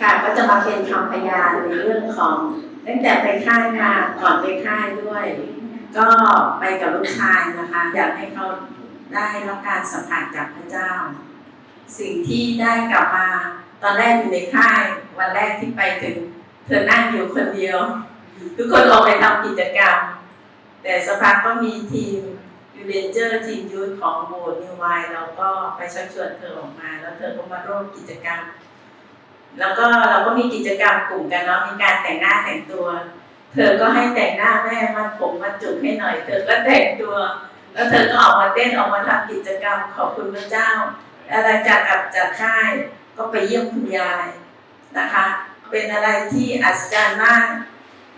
ค่ะก็จะมาเป็นคำพยานในเรื่องของตั้งแต่ไปค่ายมาก่อนไปค่ายด้วย ก็ไปกับลูกชายนะคะ อยากให้เขาได้รับการสัมผัสจากพระเจ้า สิ่งที่ได้กลับมาตอนแรกอยู่ในค่าย วันแรกที่ไปถึงเธอนั่งอยู่คนเดียว ทุกคนลงไปทำกิจกรรม แต่สักพักก็มีทีมยูเรนเจอร์ทีมยูทของโบสถ์นิวไวเราก็ไปชักชวนเธอออกมา แล้วเธอก็มาร่วมกิจกรรม แล้วก็เราก็มีกิจกรรมกลุ่มกันเนาะมีการแต่งหน้าแต่งตัว เธอก็ให้แต่งหน้าแม่มัดผมมัดจุกให้หน่อย เธอก็แต่งตัว แล้วเธอก็ออกมาเต้นออกมาทำกิจกรรมขอบคุณพระเจ้าแล้วหลังจากกลับจากค่ายก็ไปเยี่ยมคุณยายนะคะ เป็นอะไรที่อัศจรรย์มาก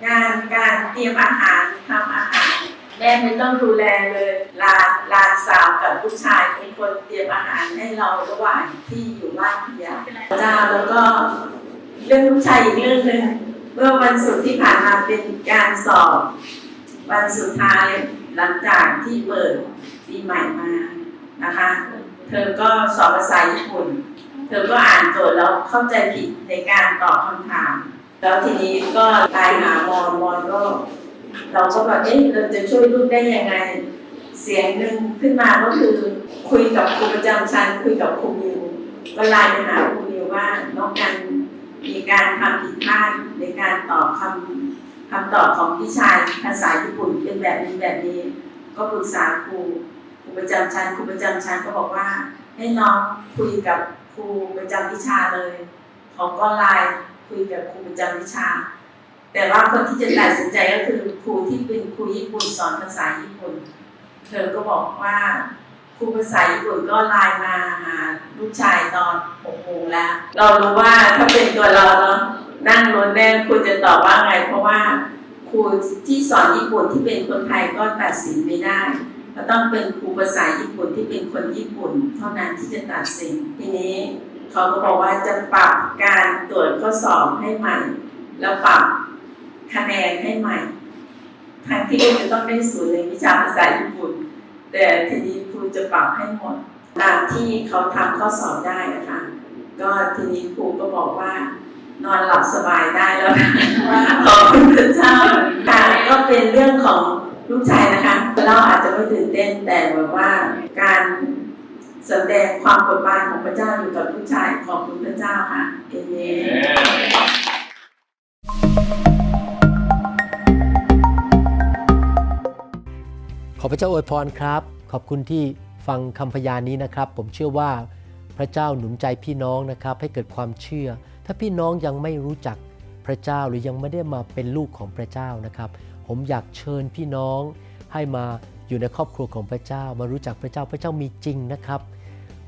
งานการเตรียมอาหารทำอาหาร ม่ไม่ต้องดูแลเลยลานลานสาวกับลูกชายเป็นคนเตรียมอาหารให้เราระหว่างที่อยู่บ้านคุณยาจ้าแล้วก็เรื่องลูกชายอีกเรื่องหนึ่งเมื่อวันศุกร์ที่ผ่านมาเป็นการสอบ วันสุดท้ายหลังจากที่เปิดปีใหม่มานะคะ เธอก็สอบภาษาญี่ปุ่น เธอก็อ่านโจทย์แล้วเข้าใจผิดในการตอบคำถาม แล้วทีนี้ก็ไลน์หามอนมอนก็ เราก็แบบเอ๊ะเราจะช่วยลูกได้ยังไง เสียงหนึ่งขึ้นมาก็คือคุยกับครูประจำชั้นคุยกับครูมิวก็ไลน์ไปหาครูมิวว่าน้องกันมีการทำผิดพลาดในการตอบคำคำตอบของพี่ชายภาษาญี่ปุ่นเป็นแบบนี้แบบนี้ ก็ปรึกษาครูครูประจำชั้นครูประจำชั้นก็บอกว่า ให้น้องคุยกับครูประจำวิชาเลยเขาก็ไลน์คุยกับครูประจำวิชา แต่ว่าคนที่จะตัดสินใจก็คือครูที่เป็นครูญี่ปุ่นสอนภาษาญี่ปุ่น เธอก็บอกว่าครูภาษาญี่ปุ่นก็ไลน์มาหาลูกชายตอนหกโมงแล้ว เรารู้ว่าถ้าเป็นตัวเราเนาะนั่งรถแน่ครูจะตอบว่าไง เพราะว่าครูที่สอนญี่ปุ่นที่เป็นคนไทยก็ตัดสินไม่ได้ก็ต้องเป็นครูภาษาญี่ปุ่นที่เป็นคนญี่ปุ่น เท่านั้นที่จะตัดสินทีนี้เขาก็บอกว่าจะปรับการตรวจข้อสอบให้ใหม่แล้วปรับ คะแนนให้ใหม่ทั้งที่จะต้องได้ศูนย์ในวิชาภาษาญี่ปุ่น แต่ทีนี้ครูจะปรับให้หมดตามที่เขาทำข้อสอบได้นะคะ ก็ทีนี้ครูก็บอกว่า นอนหลับสบายได้แล้วนะขอบคุณพระเจ้าค่ะก็เป็นเรื่องของลูกชายนะคะ เราอาจจะไม่ตื่นเต้นแต่แบบว่าการแสดงความกดบานของพระเจ้าอยู่กับลูกชายขอบคุณพระเจ้าค่ะเอเมน ขอพระเจ้าอวยพรครับ ขอบคุณที่ฟังคำพยานนี้นะครับ ผมเชื่อว่าพระเจ้าหนุนใจพี่น้องนะครับ ให้เกิดความเชื่อ ถ้าพี่น้องยังไม่รู้จักพระเจ้าหรือยังไม่ได้มาเป็นลูกของพระเจ้านะครับ ผมอยากเชิญพี่น้องให้มาอยู่ในครอบครัวของพระเจ้า มารู้จักพระเจ้าพระเจ้ามีจริงนะครับ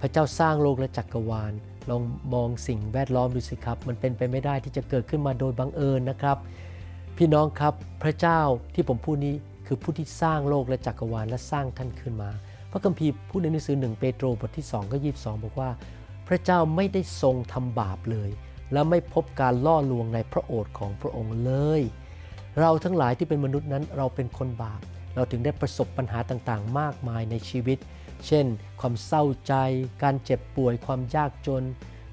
พระเจ้าสร้างโลกและจักรวาล ลองมองสิ่งแวดล้อมดูสิครับ มันเป็นไปไม่ได้ที่จะเกิดขึ้นมาโดยบังเอิญนะครับ พี่น้องครับพระเจ้าที่ผมพูดนี้ คือผู้ที่สร้างโลกและจักรวาลและสร้างท่านขึ้นมา พระคัมภีร์พูดในหนังสือหนึ่งเปโตรบทที่2ก็22 บอกว่า พระเจ้าไม่ได้ทรงทำบาปเลย และไม่พบการล่อลวงในพระโอษฐ์ของพระองค์เลย เราทั้งหลายที่เป็นมนุษย์นั้นเราเป็นคนบาป เราถึงได้ประสบปัญหาต่างๆ มากมายในชีวิต เช่น ความเศร้าใจ การเจ็บป่วย ความยากจน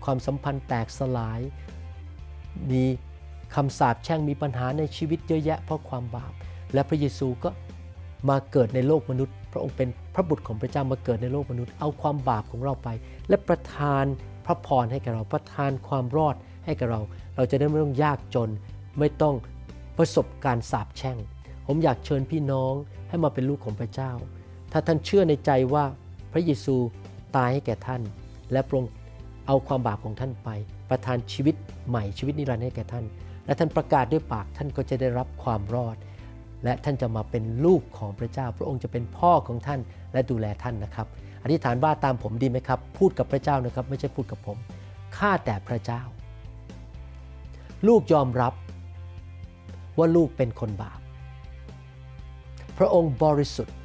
ความสัมพันธ์แตกสลาย มีคำสาปแช่งมีปัญหาในชีวิตเยอะแยะเพราะความบาป และพระเยซูก็มาเกิดในโลกมนุษย์ พระองค์เป็นพระบุตรของพระเจ้ามาเกิดในโลกมนุษย์ เอาความบาปของเราไป และประทานพระพรให้แก่เราประทานความรอดให้แก่เรา เราจะได้ไม่ต้องยากจน ไม่ต้องประสบการสาปแช่ง ผมอยากเชิญพี่น้องให้มาเป็นลูกของพระเจ้า ถ้าท่านเชื่อในใจว่าพระเยซูตายให้แก่ท่าน และพระองค์เอาความบาปของท่านไป ประทานชีวิตใหม่ชีวิตนิรันดร์ให้แก่ท่าน และท่านประกาศด้วยปากท่านก็จะได้รับความรอด และท่านจะมาเป็นลูกของพระเจ้า พระองค์จะเป็นพ่อของท่านและดูแลท่านนะครับ อธิษฐานว่าตามผมดีไหมครับ พูดกับพระเจ้านะครับ ไม่ใช่พูดกับผม ข้าแต่พระเจ้า ลูกยอมรับว่าลูกเป็นคนบาป พระองค์บริสุทธิ์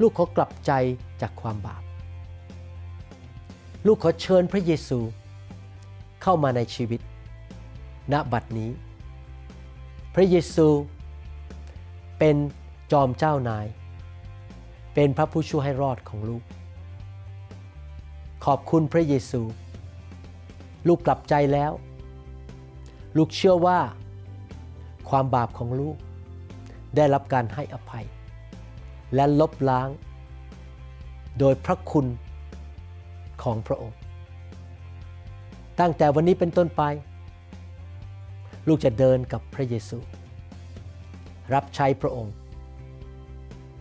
ลูกขอกลับใจจากความบาป ลูกขอเชิญพระเยซูเข้ามาในชีวิต ณ บัดนี้ พระเยซู เป็นจอมเจ้านาย เป็นพระผู้ช่วยให้รอดของลูก ขอบคุณพระเยซู ลูกกลับใจแล้ว ลูกเชื่อว่า ความบาปของลูก ได้รับการให้อภัย และลบล้าง โดยพระคุณของพระองค์ ตั้งแต่วันนี้เป็นต้นไป ลูกจะเดินกับพระเยซู รับใช้พระองค์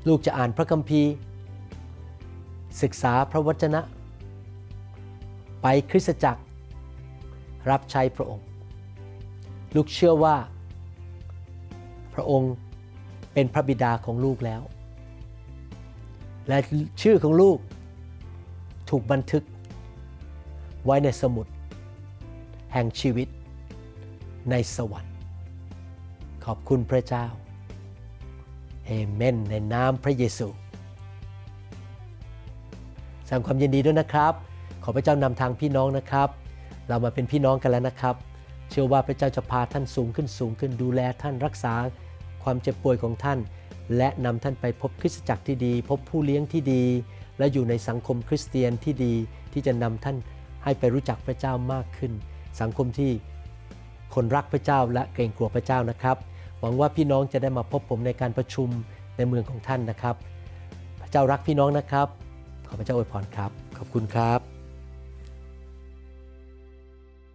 ลูกจะอ่านพระคัมภีร์ ศึกษาพระวจนะ ไปคริสตจักร รับใช้พระองค์ ลูกเชื่อว่า พระองค์เป็นพระบิดาของลูกแล้ว และชื่อของลูกถูกบันทึกไว้ในสมุด แห่งชีวิตในสวรรค์ ขอบคุณพระเจ้า เมนในนามพระเยซูแสดงความยินดีด้วยนะครับ ขอพระเจ้านำทางพี่น้องนะครับ เรามาเป็นพี่น้องกันแล้วนะครับ เชื่อว่าพระเจ้าจะพาท่านสูงขึ้นสูงขึ้นดูแลท่านรักษาความเจ็บป่วยของท่าน และนำท่านไปพบคริสตจักรที่ดี พบผู้เลี้ยงที่ดี และอยู่ในสังคมคริสเตียนที่ดี ที่จะนำท่านให้ไปรู้จักพระเจ้ามากขึ้น สังคมที่คนรักพระเจ้าและเกรงกลัวพระเจ้านะครับ หวังว่าพี่น้องจะได้มาพบผมในการประชุมในเมืองของท่านนะครับ พระเจ้ารักพี่น้องนะครับ ขอพระเจ้าอวยพรครับ ขอบคุณครับ